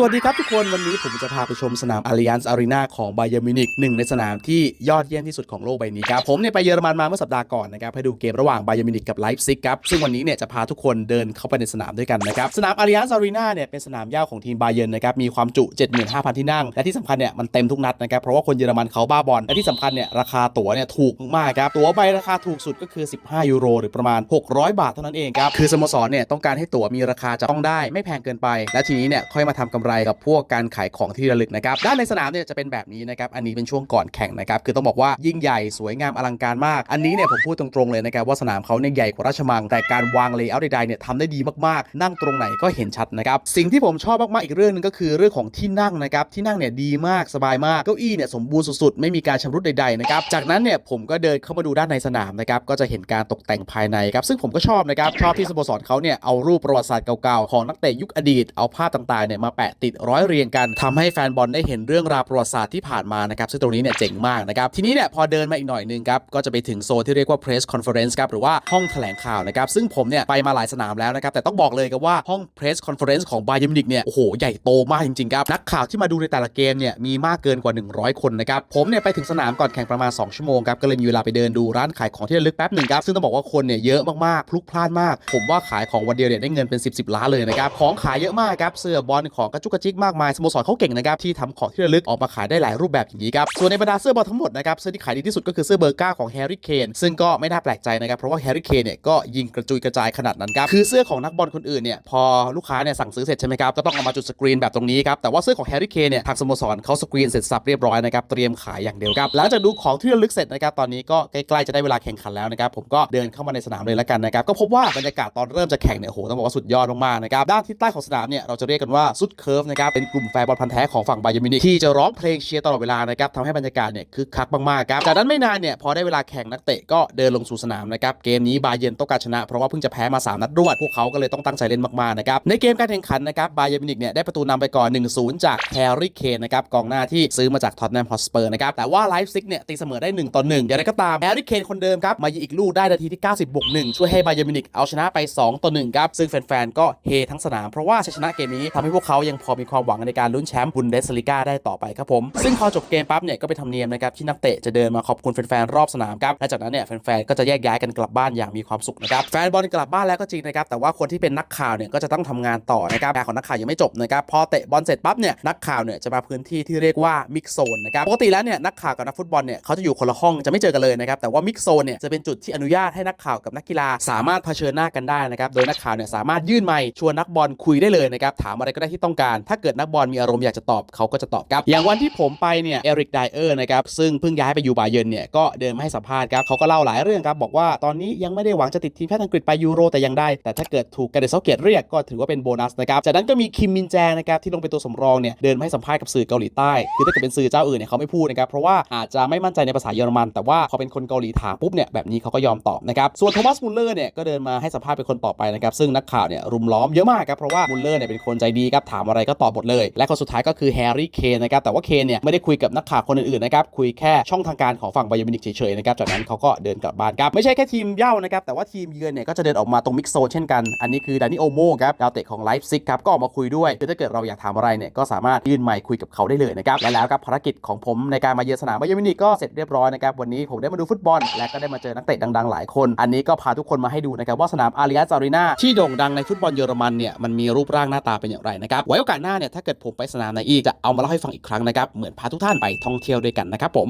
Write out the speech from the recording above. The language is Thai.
สวัสดีครับทุกคนวันนี้ผมจะพาไปชมสนาม Allianz Arena ของไบเย r n มิวนิกหนึ่งในสนามที่ยอดเยี่ยมที่สุดของโลกใบนี้ครับ ผมเนี่ยไปเยอรมันมาเมื่อสัปดาห์ก่อนนะครับให้ดูเกมระหว่างไบเย r n มิวนิกกับไลฟ์ซิกครับซึ่งวันนี้เนี่ยจะพาทุกคนเดินเข้าไปในสนามด้วยกันนะครับ สนาม Allianz Arena เนี่ยเป็นสนามหญ้าของทีมไบเย r n นะครับมีความจุ 75,000 ที่นั่ง และที่สำคัญเนี่ยมันเต็มทุกนัดนะครับเพราะว่าคนเยอรมันเขาบ้าบอลและที่สำคัญเนี่ยราคาตั๋วเนี่ยถูกมากครับตั๋วใบราคาถูกสุดก็คือ 15 ยูโร หรือประมาณ 600 บาทเท่านั้นเองครับคือสโมสรเนี่ยต้องการให้ตั๋วมีราคาจับต้องได้ไม่แพงเกินไป และทีนี้เนี่ยค่อยมาทำกำไรกับพวกการขายของที่ระลึกนะครับด้านในสนามเนี่ยจะเป็นแบบนี้นะครับอันนี้เป็นช่วงก่อนแข่งนะครับคือต้องบอกว่ายิ่งใหญ่สวยงามอลังการมาก อันนี้เนี่ยผมพูดตรงๆเลยนะครับว่าสนามเขาเนี่ยใหญ่กว่าราชมัง แต่การวางเลเยอร์ใดๆเนี่ยทำได้ดีมากๆ นั่งตรงไหนก็เห็นชัดนะครับสิ่งที่ผมชอบมากๆอีกเรื่องหนึงก็คือเรื่องของที่นั่งนะครับที่นั่งเนี่ยดีมากสบายมากเก้าอี้เนี่ยสมบูรณ์สุดๆไม่มีการชำรุดใดๆนะครับจากนั้นเนี่ยผมก็เดินเข้ามาดูด้านในสนามนะครับก็จะเห็นการตกแต่งภายในครับซึ่งผมก็ชอบนะครับชอบที่สโมสรเขาเนี่ยเอารูปประวัติศาสตร์เก่าๆของนักเตะยุคอดีตเอาภาพต่างๆเนี่ยมาแปะติดร้อยเรียงกันทำให้แฟนบอลได้เห็นเรื่องราวประวัติศาสตร์ที่ผ่านมานะครับซึ่งตรงนี้เนี่ยเจ๋งมากนะครับทีนี้เนี่ยพอเดินมาอีกหน่อยนึงครับก็จะไปถึงโซนที่เรียกว่า press conference ครับหรือว่าห้องแถลงข่าวนะครับซึ่งผมเนี่ยไปมาหลายสนามแล้วนะครับแต่ต้องบอกเลยครับว่าห้อง press conference ของ Bayern Munich เนี่ยโอ้โหใหญ่โตมากจริงๆครับนักข่าวที่มาดูในแต่ละเกมเนี่ยมีมากเกินกว่า 100 คนนะครับผมเนี่ยไปถึงสนามก่อนแข่งประมาณ 2 ชั่วโมงครับก็เลยมีเวลาไปเดินดูร้านขายของที่ระลึกแป๊บหนึ่งครับซึ่งต้องบอกว่าคนเนี่ยเยอะมากๆพลุกพล่านมาก ผมว่าขายของวันเดียวเนี่ยได้เงินเป็น 10บสล้านเลยนะครับของขายเยอะมากครับเสื้อบอลของกระจุกกระจิกมากมายสโมสรเขาเก่งนะครับที่ทำของที่ระลึกออกมาขายได้หลายรูปแบบอย่างนี้ครับส่วนในบรรดาเสื้อบอลทั้งหมดนะครับเสื้อที่ขายดีที่สุดก็คือเสื้อเบอร์เก้าของแฮร์รี่เคนซึ่งก็ไม่น่าแปลกใจนะครับเพราะว่าแฮร์รี่เคนเนี่ยก็ยิงกระจุยกระจายขนาดนั้นครับคือเสื้อของนักบอลคนอื่นเนี่ยพอลูกค้าเนี่ยสั่งซื้อเสร็จใช่ไหมครับก็ต้องเอามาจุดสกรีนแบบตรงนี้ครับแต่ว่าเสื้อของแฮร์รี่เคนเนี่ยทางสโมสรเขาสกรีนเสร็จสับเรียบร้อยนะครับเตรียมขายอย่างเดียวครับหลังจากดูของที่ระลึกเสร็จนะครับตอนนี้ก็ใกล้ๆจะได้เวลาแข่งขันแล้วนะครับผมก็เดินเข้ามาในสนามเลยแล้วกันนะครับก็พบว่าบรรยากาศตอนเริ่มจะแข่งเนี่ยโอ้โหต้องบอกว่าสุดยอดมากๆนะครับด้านทิศใต้ของสนามเนี่ยเราจะเรียกกันว่าซุดเคิร์ฟนะครับเป็นกลุ่มแฟนบอลพันธ์แท้ของฝั่งไบเยอร์มินิกที่จะร้องเพลงเชียร์ตลอดเวลานะครับทำให้บรรยากาศเนี่ยคึกคักมากๆครับจากนั้นไม่นานเนี่ยพอได้เวลาแข่งนักเตะก็เดินลงสู่สนามนะครับเกมนี้บาเยร์นต้องการชนะเพราะว่าเพิ่งจะแพ้มาสามนัดรวดพวกเขาก็เลยต้องตั้งใจเล่นมากๆนะครับในเกมการแข่งขันนะครับบาเยอร์มินิกเนี่ยได้ประตูนำไปก่อน 1-0 จากแฮร์รี่เคนนะครับกองหน้าที่ซื้อมาจากท็อตแนมฮอสเปอร์นะครับแต่ว่าไลฟ์ซิกเนี่ยตีเสมอได้1ต่อ1อย่างไรก็ตามแฮร์รี่เคนคนเดิมครับมายิงอีกลูกได้นาทีที่ 90บวก1ช่วยให้บาเยอร์มินิกเอาชนะไป2ต่อ1ครับซึ่งแฟนๆก็เฮทั้งสนามเพราะว่าชัยชนะเกมนี้ทำให้พวกเขายังพอมีความหวังในการลุ้นแชมป์บุนเดสลิก้าได้ต่อไปครับผม ซึ่งพอจบเกมปั๊บเนี่ยก็เป็นธรรมเนียมนะครับที่นักเตะจะเดินมาขอบคุณแฟนๆรอบสนามครับและจากนั้นเนี่ยแฟนๆก็จะแยกย้ายกันกลับบ้านอย่างมีความสุขนะครับแฟนบอลกลับบ้านแล้วก็จริงนะครับแต่ว่าคนที่เป็นนักข่าวเนี่ยก็จะต้องทำงานต่อนะครับงานของนักข่าวยังไม่จบนะครับพอเตะบอลเสร็จปั๊บเนี่ยนักข่าวเนี่ยจะมาพื้นที่ที่เรียกว่ามิกโซนนะครับปกติแล้วเนี่ยนักข่าวกับนักฟุตบอลเนี่ยเขาจะอยู่คนละห้องจะไม่เจอกันเลยนะครับแต่ว่ามิกโซนเนี่ยจะเป็นจุดที่อนุญาตให้นักข่าวกับนักกีฬา สามารถเผชิญหน้ากันได้นะครับโดยนักข่าวเนี่ยสามารถยื่นไมค์ชวนนักบอลคุยได้เลยนะครับถามอะไรก็ได้ที่ต้องการถ้าเกิดนักบอลมีอารมณ์อยากจะตอบเขาก็จะตอบครับ อย่างวันที่ผมไปเนี่ยเอริกไดเออร์นะครับซึ่งเพิ่งย้ายไปอยู่บาเยิร์นเนี่ยก็เดินมาให้สัมภาษณ์ครับเขาก็เล่าหลายเรื่องครับบอกว่าตอนนี้ยังไม่ได้หวังจะติดทีมชาติอังกฤษไปยูโรแต่ยังได้ แต่ถ้าเกิดถูกการเดซเกตเรียกก็ถือว่าเป็นโบนัสนะครับจากนั้นก็มีคิมมินแจงนะครับที่ลงเป็นตัวสำรองเนี่ยเดินมาให้สัมภาษณ์กับสื่อเกาหลีใต้คือถ้าเกิดเป็นสื่อเจ้าอื่นเนี่ยเขาไม่พูดนะครับเพราะว่าอาจจะไม่มั่นใจในภาษาเยอรมัน แต่ว่าพอเป็นคนเกาหลีถามปุ๊บเนี่ยแบบนี้เขาก็ยอมตอบนะครับส่วนโทมัสมุลเลอร์เนี่ยก็เดินมาให้สัมภาษณ์เป็นคนต่อไปนะครับซึ่งนักข่าวเนี่ยรุมล้อมเยอะมากครับเพราะว่ามุลเลอร์เนี่ยเป็นคนใจดีครับถามอะไรก็ตอบหมดเลย และคนสุดท้ายก็คือแฮร์รี่เคนนะครับแต่ว่าเคนเนี่ยไม่ได้คุยกับนักข่าวคนอื่นๆนะครับคุยแค่ช่องทางการของฝั่งไบเยอร์มิวนิกเฉยๆนะครับจากนั้นเขาก็เดินกลับบ้านครับไม่ใช่แค่ทีมเย่านะครับแต่ว่าทีมเยือนเนี่ยก็จะเดินออกมาตรงมิกโซเช่นกันอันนี้คือดานิโอโมครับดาวเตะของไลฟ์ซิกครับก็ออกมาคุยด้วยคือถ้าเกิดเราอยากถามอะไรเนี่ยก็สามารถยื่นไมค์คุยกับเขาได้เลยนะครับและแล้วครับภารกิจของผมในการมาเยือนสนามไบเยอร์มิวนิกก็เสร็จเรียบร้อยนะครับวันนี้ผมได้มาดูฟุตบอล และก็ได้มาเจอนักเตะดังๆ หลายคน อันนี้ก็พาทุกคนมาให้ดูนะครับว่าสนามอาริยาจารีนาที่โด่งดังในฟุตบอลเยอรมันเนี่ยมันมีรูปร่างหน้าตาเป็นอย่างไรนะครับไว้โอกาสหน้าเนี่ยถ้าเกิดผมไปสนามไหนอีกจะเอามาเล่าให้ฟังอีกครั้งนะครับ เหมือนพาทุกท่านไปท่องเที่ยวด้วยกันนะครับผม